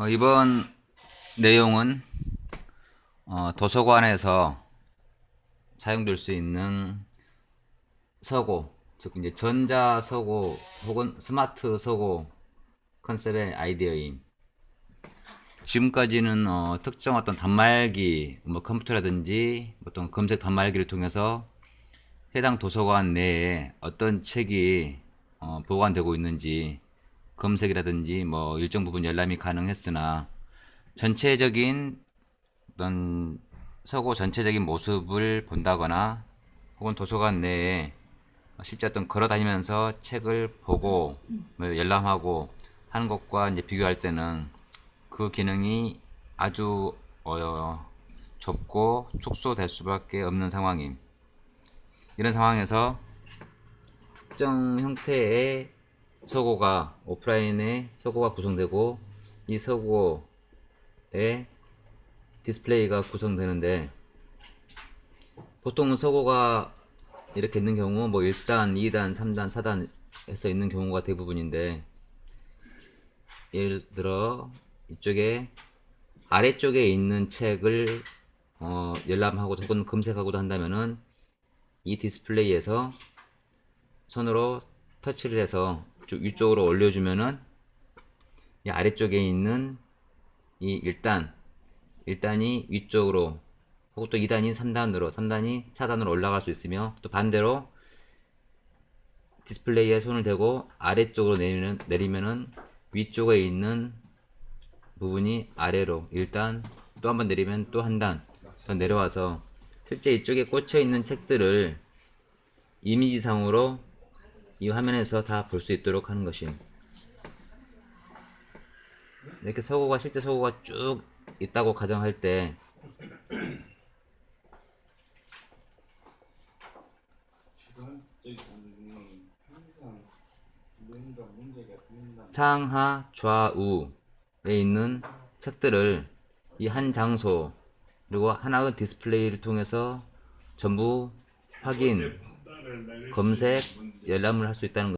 어, 이번 내용은 어, 도서관에서 사용될 수 있는 서고, 즉 이제 전자 서고 혹은 스마트 서고 컨셉의 아이디어인 지금까지는 어, 특정 어떤 단말기, 뭐 컴퓨터라든지 어떤 검색 단말기를 통해서 해당 도서관 내에 어떤 책이 어, 보관되고 있는지 검색이라든지 뭐 일정 부분 열람이 가능했으나 전체적인 어떤 서고 전체적인 모습을 본다거나 혹은 도서관 내에 실제 어떤 걸어 다니면서 책을 보고 뭐 열람하고 하는 것과 이제 비교할 때는 그 기능이 아주 어, 좁고 축소될 수밖에 없는 상황임. 이런 상황에서 특정 형태의 서고가 오프라인의 서고가 구성되고 이 서고에 디스플레이가 구성되는데 보통은 서고가 이렇게 있는 경우 뭐 1단, 2단, 3단, 4단 해서 있는 경우가 대부분인데 예를 들어 이쪽에 아래쪽에 있는 책을 어, 열람하고 혹은 검색하고도 한다면은 이 디스플레이에서 손으로 터치를 해서 쭉 위쪽으로 올려주면은 이 아래쪽에 있는 이 1단 1단이 위쪽으로 혹은 또 2단이 3단으로 3단이 4단으로 올라갈 수 있으며 또 반대로 디스플레이에 손을 대고 아래쪽으로 내리면, 내리면은 위쪽에 있는 부분이 아래로 1단 또 한 번 내리면 또 한 단 더 내려와서 실제 이쪽에 꽂혀 있는 책들을 이미지상으로 이 화면에서 다 볼 수 있도록 하는 것임. 이렇게 서고가 실제 서고가 쭉 있다고 가정할 때 상하 좌우에 있는 책들을 이 한 장소 그리고 하나의 디스플레이를 통해서 전부 확인, 검색, 열람을 할 수 있다는 것.